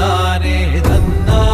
തന്നാനേ തന്നാ